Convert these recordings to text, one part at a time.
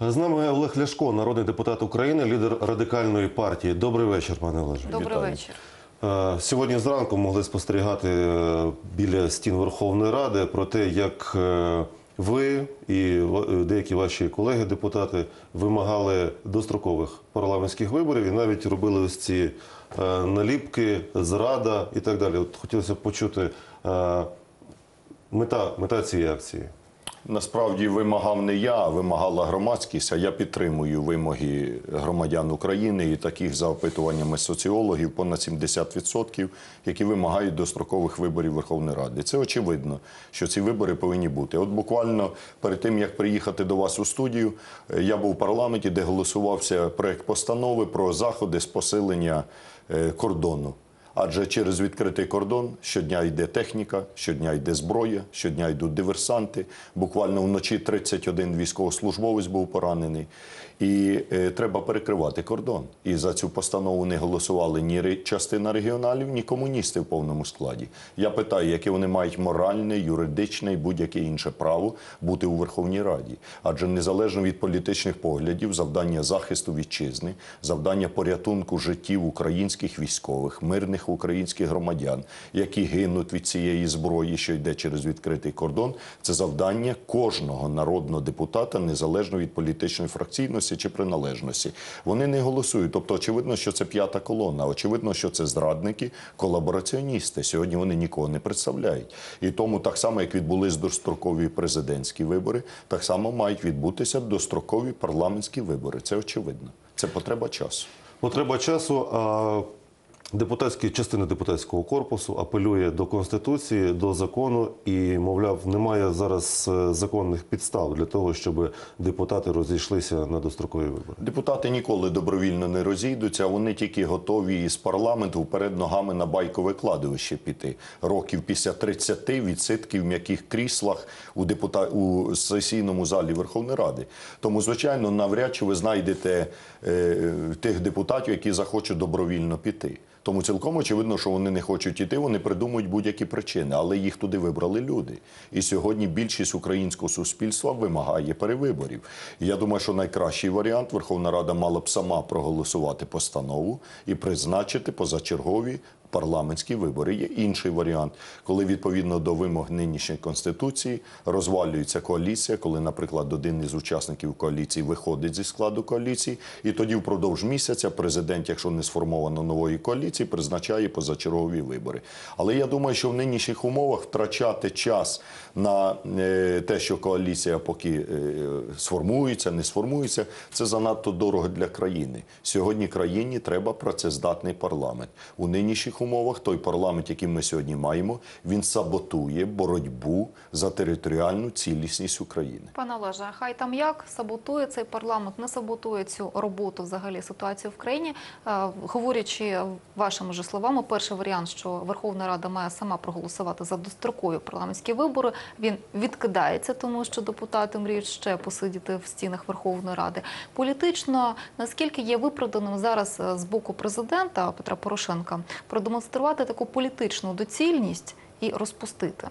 З нами Олег Ляшко, народний депутат України, лідер радикальної партії. Добрий вечір, пане Олеже. Добрий Вітаю. вечір. Е, Сьогодні зранку могли спостерігати е, біля стін Верховної Ради про те, як е, ви і деякі ваші колеги-депутати вимагали дострокових парламентських виборів і навіть робили ось ці наліпки, зрада і так далі. От хотілося б почути мета, мета цієї акції. Насправді вимагав не я, а вимагала громадськість. А я підтримую вимоги громадян України і таких за опитуваннями соціологів понад 70%, які вимагають дострокових виборів Верховної Ради. Це очевидно, що ці вибори повинні бути. От буквально перед тим як приїхати до вас у студію, е, я був в парламенті, де голосувався проект постанови про заходи з посилення е, кордону. Адже через відкритий кордон щодня йде техніка, щодня йде зброя, щодня йдуть диверсанти. Буквально вночі 31 військовослужбовець був поранений. І е, треба перекривати кордон. І за цю постанову не голосували ні частина регіоналів, ні комуністи в повному складі. Я питаю, яке вони мають моральне, юридичне і будь-яке інше право бути у Верховній Раді. Адже незалежно від політичних поглядів, завдання захисту вітчизни, завдання порятунку життів українських військових, мирних українських громадян, які гинуть від цієї зброї, що йде через відкритий кордон, це завдання кожного народного депутата, незалежно від політичної фракційності чи приналежності. Вони не голосують. Тобто, очевидно, що це п'ята колона. Очевидно, що це зрадники, колабораціоністи. Сьогодні вони нікого не представляють. І тому так само, як відбулись дострокові президентські вибори, так само мають відбутися дострокові парламентські вибори. Це очевидно. Це потреба часу. Потреба часу. А депутатські частина депутатського корпусу апелює до конституції, до закону і, мовляв, немає зараз е, законних підстав для того, щоб депутати розійшлися на дострокові вибори. Депутати ніколи добровільно не розійдуться, вони тільки готові із парламенту вперед ногами на байкове кладовище піти. Років після 30 відсидки м'яких кріслах у депута... у сесійному залі Верховної Ради. Тому, звичайно, навряд чи ви знайдете е, тих депутатів, які захочуть добровільно піти. Тому цілком очевидно, що вони не хочуть іти, вони придумують будь-які причини, але їх туди вибрали люди. І сьогодні більшість українського суспільства вимагає перевиборів. Я думаю, що найкращий варіант Верховна Рада мала б сама проголосувати постанову і призначити позачергові. Парламентські вибори є інший варіант, коли відповідно до вимог нинішньої конституції розвалюється коаліція, коли, наприклад, один із учасників коаліції виходить зі складу коаліції, і тоді впродовж місяця президент, якщо не сформовано нової коаліції, призначає позачергові вибори. Але я думаю, що в нинішніх умовах втрачати час на е, те, що коаліція поки е, сформується, не сформується, це занадто дорого для країни. Сьогодні країні треба працездатний парламент. У нинішніх той парламент, який ми сьогодні маємо, він саботує боротьбу за територіальну цілісність України. Пане Олеже, хай там як саботує цей парламент, не саботує цю роботу взагалі ситуацію в країні. Е, Говорячи вашими ж словами, перший варіант, що Верховна Рада має сама проголосувати за дострокові парламентські вибори, він відкидається, тому що депутати мріють ще посидіти в стінах Верховної Ради. Політично наскільки є виправданим зараз е, з боку президента Петра Порошенка продемонструвати таку політичну доцільність і розпустити.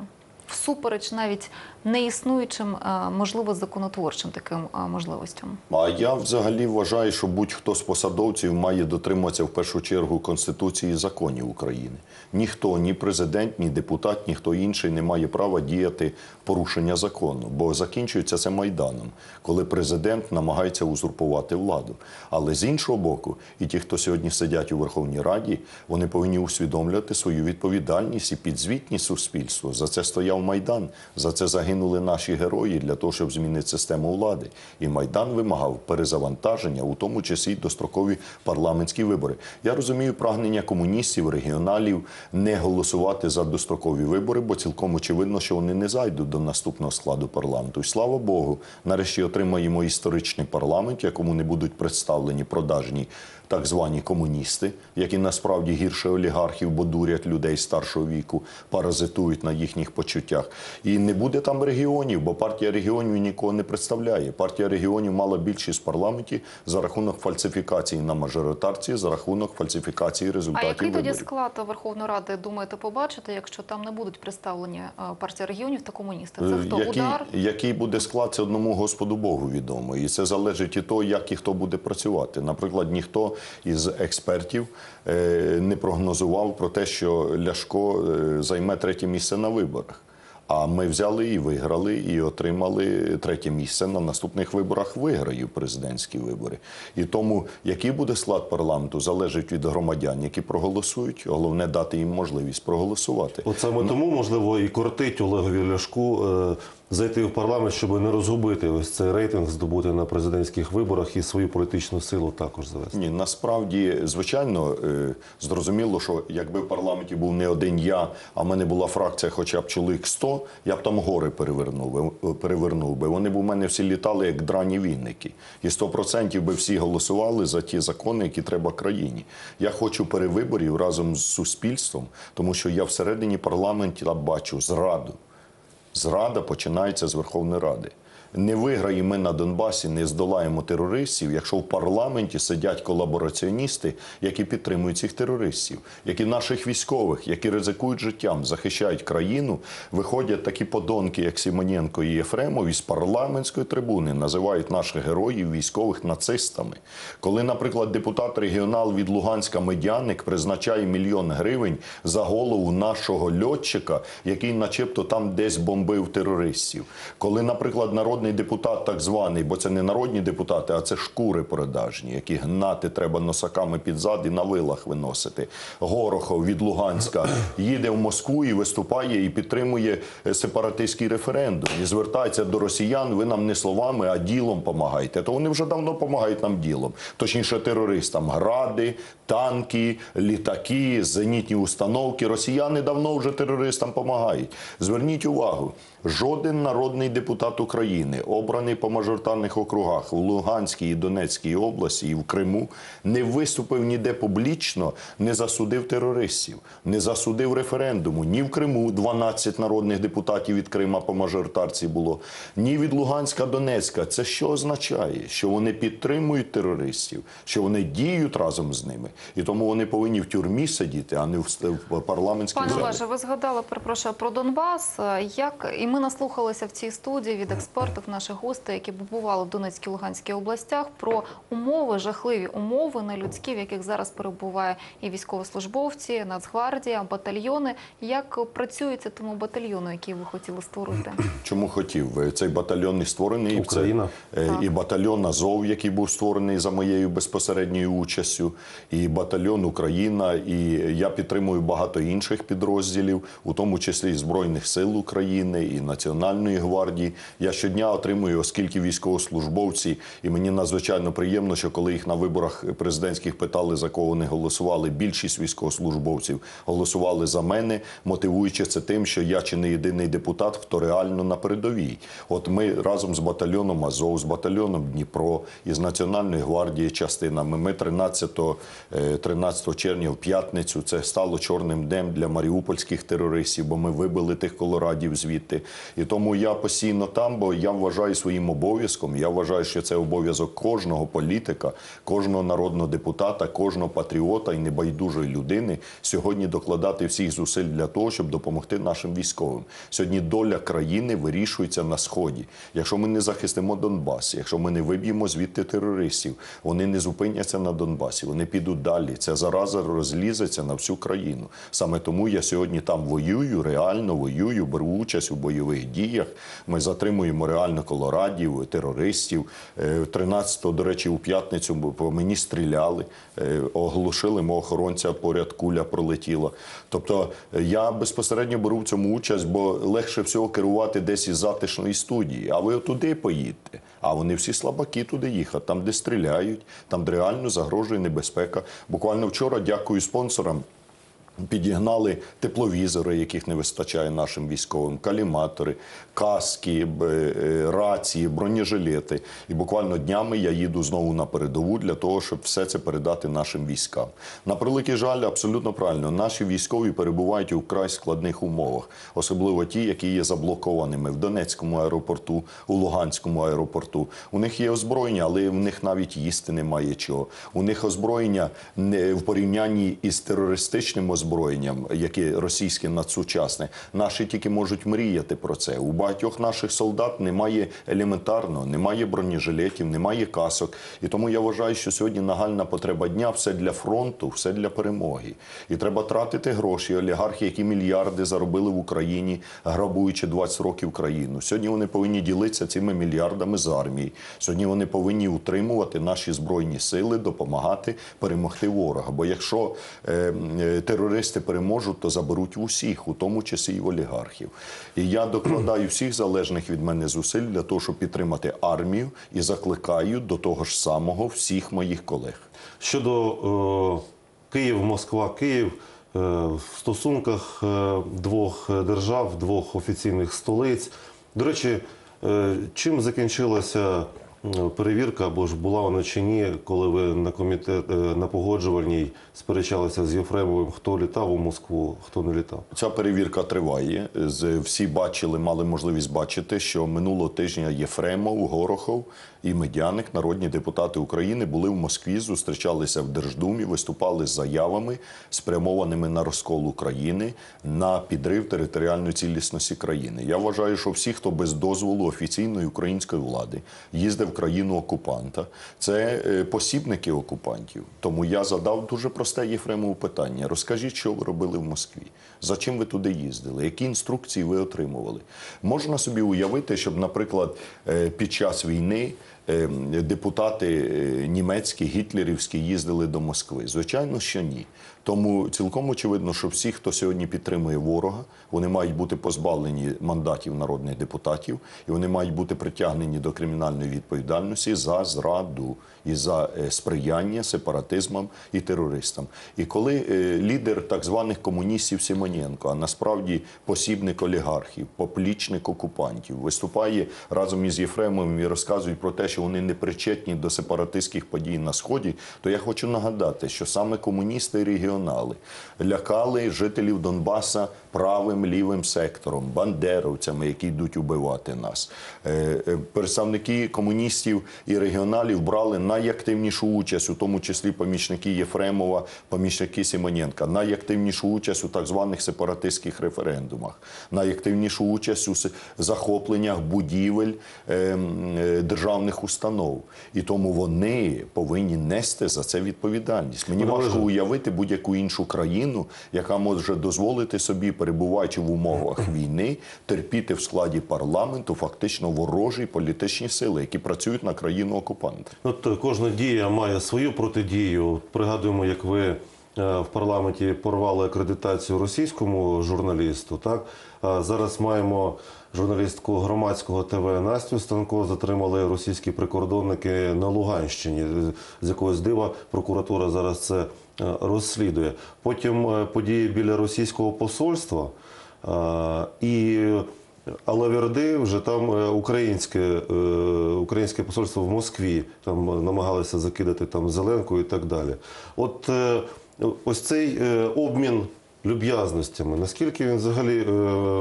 Всупереч навіть неіснуючим, е, можливо, законотворчим таким е, можливостям. А я взагалі вважаю, що будь-хто з посадовців має дотримуватися в першу чергу Конституції і законів України. Ніхто, ні президент, ні депутат, ніхто інший не має права діяти порушення закону, бо закінчується це майданом, коли президент намагається узурпувати владу. Але з іншого боку, і ті, хто сьогодні сидять у Верховній Раді, вони повинні усвідомлювати свою відповідальність і підзвітність суспільству. За це стояв майдан, за це загинули наші герої для того, щоб змінити систему влади. І майдан вимагав перезавантаження, у тому числі дострокові парламентські вибори. Я розумію прагнення комуністів, регіоналів не голосувати за дострокові вибори, бо цілком очевидно, що вони не зайдуть до наступного складу парламенту. І слава Богу, нарешті отримаємо історичний парламент, якому не будуть представлені продажні так звані комуністи, які насправді гірше олігархів, бо дурять людей старшого віку, паразитують на їхніх почуттях. І не буде там регіонів, бо партія регіонів нікого не представляє. Партія регіонів мала більшість в парламенті за рахунок фальсифікації на мажоритарці, за рахунок фальсифікації А результатів який тоді склад Верховної Ради думаєте побачити, якщо там не будуть представлені е, партія регіонів та комуністи? Це хто Е, який, удар? який буде склад, це одному Господу Богу відомо. І це залежить від того, як і хто буде працювати. Наприклад, ніхто із експертів е, не прогнозував про те, що Ляшко е, займе третє місце на виборах. А ми взяли і виграли, і отримали третє місце на наступних виборах. Виграю президентські вибори. І тому, який буде склад парламенту, залежить від громадян, які проголосують. Головне дати їм можливість проголосувати. От саме тому, можливо, і кортить Олегові Ляшку е, зайти в парламент, щоб не розгубити ось цей рейтинг, здобути на президентських виборах і свою політичну силу також завести. Ні, насправді, звичайно, е, зрозуміло, що якби в парламенті був не один я, а в мене була фракція хоча б чоловік 100, я б там гори перевернув би, перевернув би. Вони б у мене всі літали як драні вінники. І 100% би всі голосували за ті закони, які треба країні. Я хочу перевиборів разом з суспільством, тому що я всередині парламенту бачу зраду. Зрада починається з Верховної Ради. Не виграємо ми на Донбасі, не здолаємо терористів, якщо в парламенті сидять колабораціоністи, які підтримують цих терористів, які наших військових, які ризикують життям, захищають країну. Виходять такі подонки, як Сімоненко і Єфремов, із парламентської трибуни називають наших героїв військових нацистами. Коли, наприклад, депутат регіонал від Луганська Медяник призначає мільйон гривень за голову нашого льотчика, який, начебто, там десь бомбив терористів. Коли, наприклад, народний депутат, так званий, бо це не народні депутати, а це шкури продажні, які гнати треба носаками під зад і на вилах виносити. Горохов від Луганська їде в Москву і виступає і підтримує е, сепаратистський референдум. І звертається до росіян. Ви нам не словами, а ділом помагайте. То вони вже давно допомагають нам ділом. Точніше, терористам гради, танки, літаки, зенітні установки. Росіяни давно вже терористам допомагають. Зверніть увагу. Жоден народний депутат України, обраний по мажоритарних округах в Луганській і Донецькій області і в Криму, не виступив ніде публічно, не засудив терористів, не засудив референдуму. Ні в Криму 12 народних депутатів від Крима по мажоритарці було, ні від Луганська Донецька. Це що означає? Що вони підтримують терористів, що вони діють разом з ними, і тому вони повинні в тюрмі сидіти, а не в, парламентській Пане залі. Олеже, ви згадали перепрошую про Донбас. Як і ми наслухалися в цій студії від експертів, наших гостей, які побували в Донецькій Луганській областях, про умови, жахливі умови нелюдські, в яких зараз перебуває і військовослужбовці, Нацгвардія, батальйони. Як працюється тому батальйону, який ви хотіли створити? Чому хотів? Е, Цей батальйон і створений. Україна. Це, е, і батальйон Азов, який був створений за моєю безпосередньою участю, і батальйон Україна. І я підтримую багато інших підрозділів, у тому числі і Збройних сил України і Національної гвардії. Я щодня отримую, оскільки військовослужбовці, і мені надзвичайно приємно, що коли їх на виборах президентських питали, за кого вони голосували, більшість військовослужбовців голосували за мене, мотивуючи це тим, що я чи не єдиний депутат, хто реально на передовій. От ми разом з батальйоном Азов, з батальйоном Дніпро і з Національної гвардії частинами. Ми 13, е, 13 червня в п'ятницю це стало чорним днем для маріупольських терористів, бо ми вибили тих колорадів звідти. І тому я постійно там, бо я вважаю своїм обов'язком. Я вважаю, що це обов'язок кожного політика, кожного народного депутата, кожного патріота і небайдужої людини сьогодні докладати всіх зусиль для того, щоб допомогти нашим військовим. Сьогодні доля країни вирішується на сході. Якщо ми не захистимо Донбас, якщо ми не виб'ємо звідти терористів, вони не зупиняться на Донбасі, вони підуть далі. Ця зараза розлізеться на всю країну. Саме тому я сьогодні там воюю, реально воюю, беру участь у бойових діях. Ми затримуємо реально колорадів, терористів. Е, 13-го, до речі, у п'ятницю по мені стріляли, е, оглушили мого охоронця, поряд куля пролетіла. Тобто е, я безпосередньо беру в цьому участь, бо легше всього керувати десь із затишної студії. А ви туди поїдьте. А вони всі слабаки туди їхати, там, де стріляють, там де реально загрожує небезпека. Буквально вчора дякую спонсорам. Підігнали тепловізори, яких не вистачає нашим військовим, каліматори, каски, е, рації, бронежилети. І буквально днями я їду знову на передову для того, щоб все це передати нашим військам. На превеликий жаль, абсолютно правильно. Наші військові перебувають у вкрай складних умовах, особливо ті, які є заблокованими в Донецькому аеропорту, у Луганському аеропорту. У них є озброєння, але в них навіть їсти немає чого. У них озброєння не в порівнянні із терористичним озброєнням, яке російське надсучасне. Наші тільки можуть мріяти про це. У багатьох наших солдат немає елементарного, немає бронежилетів, немає касок. І тому я вважаю, що сьогодні нагальна потреба дня все для фронту, все для перемоги. І треба тратити гроші. Олігархи, які мільярди заробили в Україні, грабуючи 20 років країну. Сьогодні вони повинні ділитися цими мільярдами з армії. Сьогодні вони повинні утримувати наші збройні сили, допомагати перемогти ворога. Бо якщо е, е, терористи переможуть, то заберуть усіх, у тому числі і олігархів. І я докладаю всіх залежних від мене зусиль для того, щоб підтримати армію і закликаю до того ж самого всіх моїх колег. Щодо е, Київ, Москва, Київ е, в стосунках е, двох держав, двох офіційних столиць. До речі, е, чим закінчилася перевірка, або ж була вона чи ні, коли ви на комітет е, на погоджувальній сперечалися з Єфремовим, хто літав у Москву, хто не літав? Ця перевірка триває. Всі бачили, мали можливість бачити, що минулого тижня Єфремов, Горохов і Медяник, народні депутати України, були в Москві, зустрічалися в Держдумі, виступали з заявами, спрямованими на розкол України, на підрив територіальної цілісності країни. Я вважаю, що всі, хто без дозволу офіційної української влади їздив в країну окупанта, це е, посібники окупантів. Тому я задав дуже просте Єфремову питання: розкажіть, що ви робили в Москві? За чим ви туди їздили? Які інструкції ви отримували? Можна собі уявити, щоб, наприклад, е, під час війни депутати е, німецькі, гітлерівські їздили до Москви? Звичайно, що ні. Тому цілком очевидно, що всі, хто сьогодні підтримує ворога, вони мають бути позбавлені мандатів народних депутатів, і вони мають бути притягнені до кримінальної відповідальності за зраду і за е, сприяння сепаратизмам і терористам. І коли е, лідер так званих комуністів Симоненко, а насправді посібник олігархів, поплічник окупантів, виступає разом із Єфремовим і розказує про те, що вони не причетні до сепаратистських подій на сході, то я хочу нагадати, що саме комуністи і регіонали лякали жителів Донбаса правим лівим сектором, бандеровцями, які йдуть убивати нас. Е, е, Представники комуністів і регіоналів брали найактивнішу участь, у тому числі помічники Єфремова, помічники Симоненка, найактивнішу участь у так званих сепаратистських референдумах, найактивнішу участь у захопленнях будівель е, м, е, державних установ. І тому вони повинні нести за це відповідальність. Мені Пане важко уявити будь-яку іншу країну, яка може дозволити собі, перебуваючи в умовах війни, терпіти в складі парламенту фактично ворожі політичні сили, які працюють на країну окупанта. От е, кожна дія має свою протидію. Пригадуємо, як ви е, в парламенті порвали акредитацію російському журналісту. Так зараз маємо журналістку громадського ТВ Настю Станко. Затримали російські прикордонники на Луганщині. З якогось дива прокуратура зараз це е, розслідує. Потім е, події біля російського посольства. е, І але Верди вже там українське, українське посольство в Москві там намагалися закидати там Зеленку і так далі. От ось цей обмін люб'язностями, наскільки він взагалі е,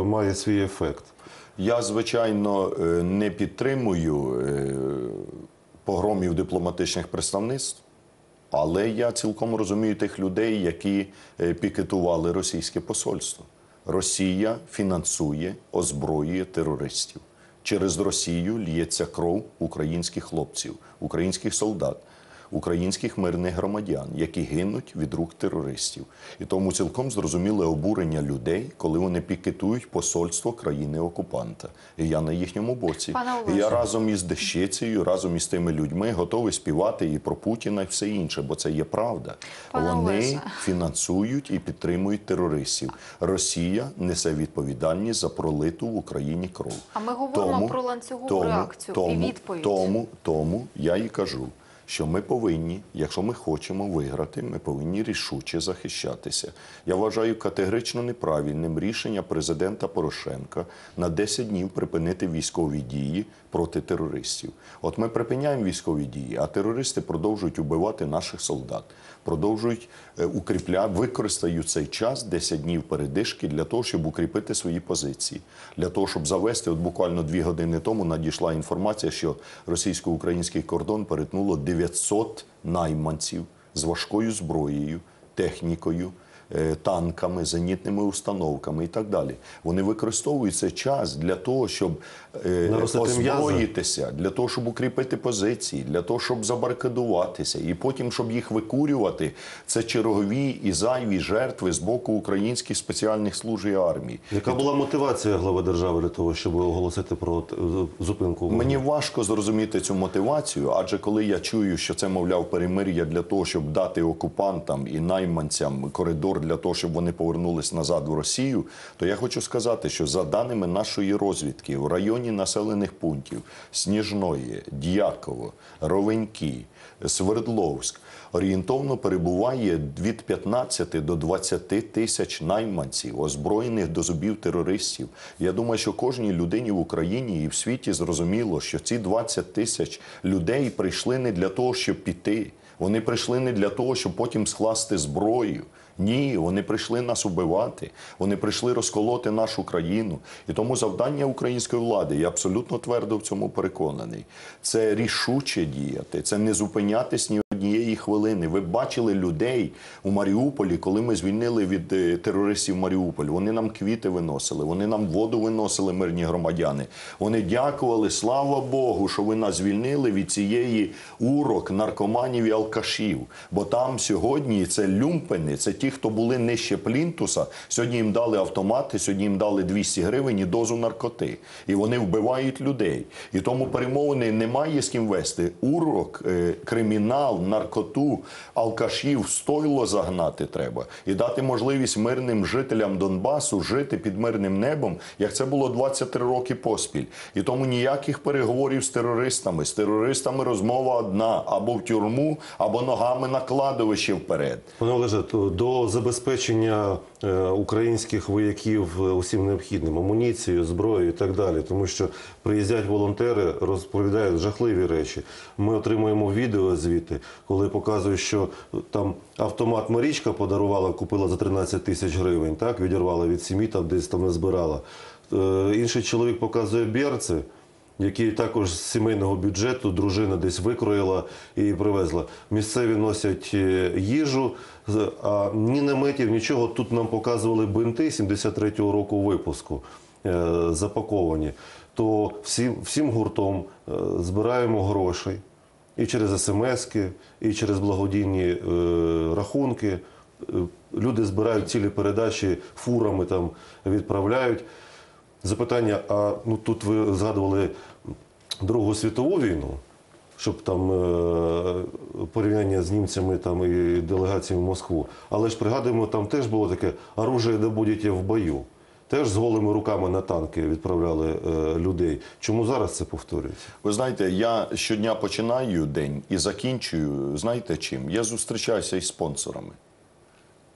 має свій ефект? Я, звичайно, е, не підтримую е, погромів дипломатичних представництв, але я цілком розумію тих людей, які е, пікетували російське посольство. Росія фінансує, озброює терористів. Через Росію лється кров українських хлопців, українських солдат, українських мирних громадян, які гинуть від рук терористів. І тому цілком зрозуміле обурення людей, коли вони пікетують посольство країни окупанта. І я на їхньому боці. І я разом із Дещицею, разом із тими людьми готовий співати і про Путіна, і все інше, бо це є правда. Пане вони Олеже. фінансують і підтримують терористів. Росія несе відповідальність за пролиту в Україні кров. А ми говоримо про ланцюгову реакцію і тому, відповідь. Тому, тому я і кажу. Що ми повинні, якщо ми хочемо виграти, ми повинні рішуче захищатися. Я вважаю категорично неправильним рішення президента Порошенка на 10 днів припинити військові дії проти терористів. От ми припиняємо військові дії, а терористи продовжують убивати наших солдат, продовжують е, укріпляти, використають цей час 10 днів передишки для того, щоб укріпити свої позиції, для того, щоб завести. От буквально дві години тому надійшла інформація, що російсько-український кордон перетнуло 900 найманців з важкою зброєю, технікою. е, Танками, зенітними установками і так далі. Вони використовують цей час для того, щоб. Озброїтися, для того, щоб укріпити позиції, для того, щоб забарикадуватися, і потім, щоб їх викурювати, це чергові і зайві жертви з боку українських спеціальних служб і армії. Яка була мотивація глави держави для того, щоб оголосити про е, зупинку? Мені важко зрозуміти цю мотивацію, адже коли я чую, що це мовляв перемир'я для того, щоб дати окупантам і найманцям коридор для того, щоб вони повернулись назад в Росію, то я хочу сказати, що за даними нашої розвідки, в районі населених пунктів Сніжної, Дяково, Ровеньки, Свердловськ орієнтовно перебуває від 15 до 20 тисяч найманців, озброєних до зубів терористів. Я думаю, що кожній людині в Україні і в світі зрозуміло, що ці 20 тисяч людей прийшли не для того, щоб піти. Вони прийшли не для того, щоб потім скласти зброю. Ні, вони прийшли нас убивати, вони прийшли розколоти нашу країну. І тому завдання української влади, я абсолютно твердо в цьому переконаний, це рішуче діяти, це не зупинятись ні однієї хвилини. Ви бачили людей у Маріуполі, коли ми звільнили від е, терористів Маріуполь. Вони нам квіти виносили, вони нам воду виносили, мирні громадяни. Вони дякували, слава Богу, що ви нас звільнили від цієї урок наркоманів і алкашів. Бо там сьогодні це люмпени, це ті, хто були нижче плінтуса. Сьогодні їм дали автомати, сьогодні їм дали 200 гривень і дозу наркоти. І вони вбивають людей. І тому перемовини немає з ким вести. Урок, е, кримінал, наркоту, алкашів стойло загнати треба і дати можливість мирним жителям Донбасу жити під мирним небом, як це було 23 роки поспіль. І тому ніяких переговорів з терористами. З терористами розмова одна: або в тюрму, або ногами на кладовище вперед. Пане Олеже, до забезпечення е, українських вояків е, усім необхідним амуніцією, зброєю і так далі, тому що приїздять волонтери, розповідають жахливі речі. Ми отримуємо відео звідти, коли показують, що там автомат Марічка подарувала, купила за 13 тисяч гривень, так відірвала від сім'ї, там десь там не збирала. Е, Інший чоловік показує берці який також з сімейного бюджету дружина десь викроїла і привезла. Місцеві носять е, їжу, а ні наметів, нічого. Тут нам показували бинти 73-го року випуску е, запаковані. То всім, всім гуртом збираємо грошей і через смски, і через благодійні е, рахунки. Е, Люди збирають цілі передачі, фурами там відправляють. Запитання: а ну тут ви згадували Другу світову війну, щоб там е, порівняння з німцями там і делегаціями в Москву. Але ж пригадуємо, там теж було таке оружие будете в бою. Теж з голими руками на танки відправляли е, людей. Чому зараз це повторюється? Ви знаєте, я щодня починаю день і закінчую. Знаєте чим? Я зустрічаюся із спонсорами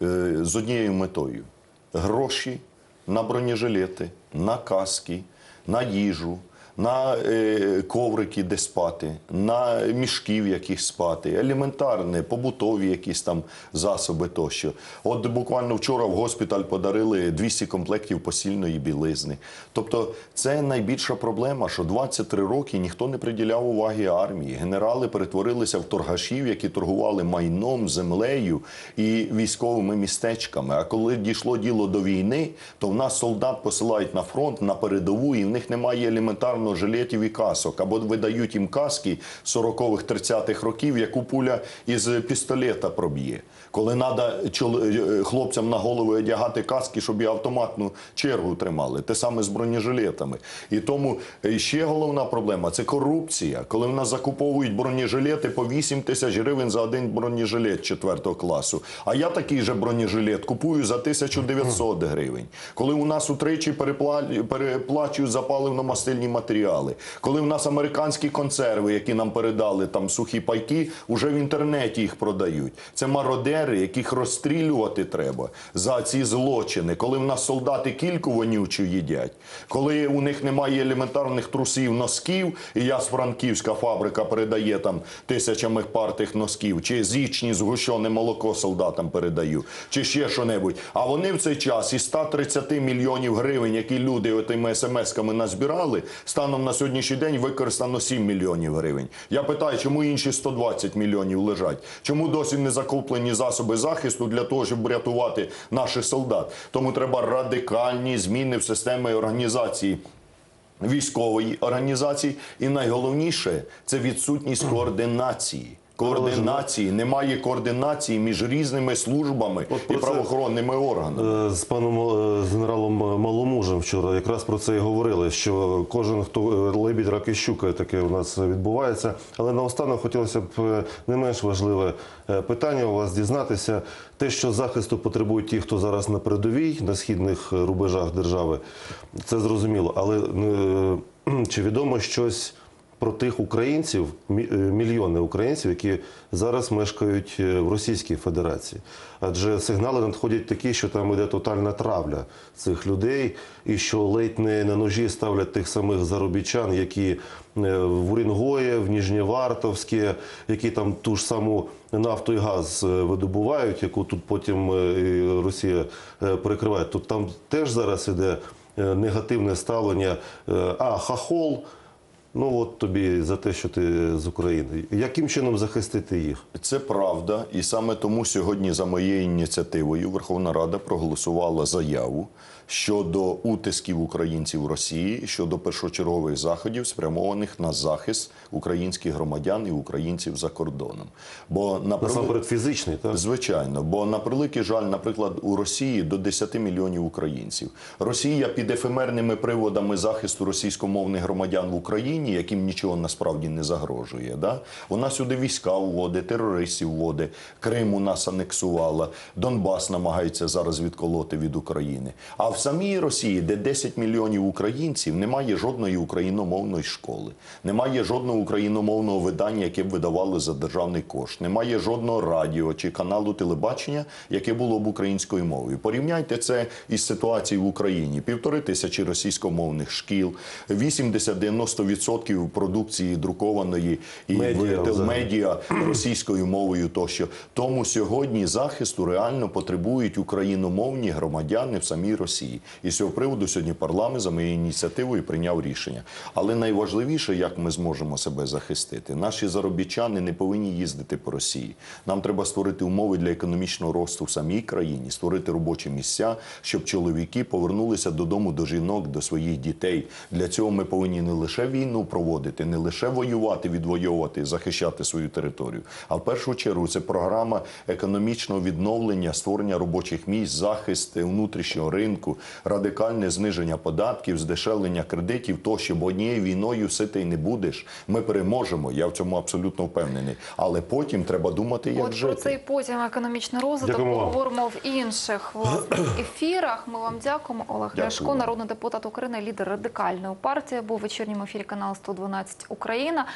е, з однією метою: гроші на бронежилети, на каски, на їжу. На е, коврики, де спати, на мішки, в яких спати, елементарне, побутові якісь там засоби тощо. От буквально вчора в госпіталь подарили 200 комплектів посільної білизни. Тобто, це найбільша проблема, що 23 роки ніхто не приділяв уваги армії. Генерали перетворилися в торгашів, які торгували майном, землею і військовими містечками. А коли дійшло діло до війни, то в нас солдат посилають на фронт, на передову, і в них немає елементарно жилетів і касок. Або видають їм каски 40-х, 30-х років, яку пуля із пістолета проб'є. Коли треба хлопцям на голови одягати каски, щоб і автоматну чергу тримали. Те саме з бронежилетами. І тому ще головна проблема це корупція. Коли в нас закуповують бронежилети по 8 тисяч гривень за один бронежилет 4 класу. А я такий же бронежилет купую за 1900 гривень. Коли у нас утричі переплачують за паливно-мастильні матеріали. Матеріали. Коли в нас американські консерви, які нам передали там сухі пайки, уже в інтернеті їх продають. Це мародери, яких розстрілювати треба за ці злочини. Коли в нас солдати кільку вонючу їдять, коли у них немає елементарних трусів, носків, і я з Франківська фабрика передає там тисячами пар тих носків, чи зічні згущене молоко солдатам передаю, чи ще що-небудь. А вони в цей час із 130 мільйонів гривень, які люди отими смс-ками назбирали, станом на сьогоднішній день використано 7 мільйонів гривень. Я питаю, чому інші 120 мільйонів лежать? Чому досі не закуплені засоби захисту для того, щоб врятувати наших солдат? Тому треба радикальні зміни в системі організації військової організації, і найголовніше це відсутність координації. Координації немає координації між різними службами От і правоохоронними органами. Е, З паном е, генералом Маломужем вчора якраз про це і говорили, що кожен хто е, лебідь, рак і щука таке у нас відбувається. Але наостанок хотілося б не менш важливе питання у вас дізнатися. Те, що захисту потребують ті, хто зараз на передовій, на східних рубежах держави, це зрозуміло. Але чи відомо щось? Про тих українців, е, мільйони українців, які зараз мешкають е, в Російській Федерації. Адже сигнали надходять такі, що там іде тотальна травля цих людей, і що ледь не на ножі ставлять тих самих заробітчан, які е, в Урінгої, в Ніжнєвартовське, які там ту ж саму нафту і газ видобувають, яку тут потім Росія перекриває. Тут там теж зараз іде негативне ставлення. А, хахол. Ну от тобі за те, що ти з України. Яким чином захистити їх? Це правда, і саме тому сьогодні за моєю ініціативою Верховна Рада проголосувала заяву щодо утисків українців в Росії щодо першочергових заходів, спрямованих на захист українських громадян і українців за кордоном. Бо на Насамперед фізичний, так? Звичайно, бо на превеликий жаль, наприклад, у Росії до 10 мільйонів українців. Росія під ефемерними приводами захисту російськомовних громадян в Україні, яким нічого насправді не загрожує. Да? Вона сюди війська вводить, терористів вводить, Крим у нас анексувала, Донбас намагається зараз відколоти від України. А в самій Росії, де 10 мільйонів українців, немає жодної україномовної школи, немає жодного україномовного видання, яке б видавало за державний кошт, немає жодного радіо чи каналу телебачення, яке було б українською мовою. Порівняйте це із ситуацією в Україні: півтори тисячі російськомовних шкіл, 80-90% продукції друкованої і Медіа в медіа російською мовою тощо. Тому сьогодні захисту реально потребують україномовні громадяни в самій Росії. І з цього приводу сьогодні парламент за моєю ініціативою прийняв рішення. Але найважливіше, як ми зможемо себе захистити, наші заробітчани не повинні їздити по Росії. Нам треба створити умови для економічного росту в самій країні, створити робочі місця, щоб чоловіки повернулися додому до жінок, до своїх дітей. Для цього ми повинні не лише війну проводити, не лише воювати, відвоювати, захищати свою територію. А в першу чергу це програма економічного відновлення, створення робочих місць, захист внутрішнього ринку, радикальне зниження податків, здешевлення кредитів. Тощо, бо однією війною ситий не будеш. Ми переможемо. Я в цьому абсолютно впевнений. Але потім треба думати, як От жити. про цей потім економічний розвиток вам. поговоримо в інших власне ефірах. Ми вам дякуємо. Олег Дякую Ляшко, народний депутат України, лідер радикальної партії, був в вечірньому ефірі каналу 112 Україна.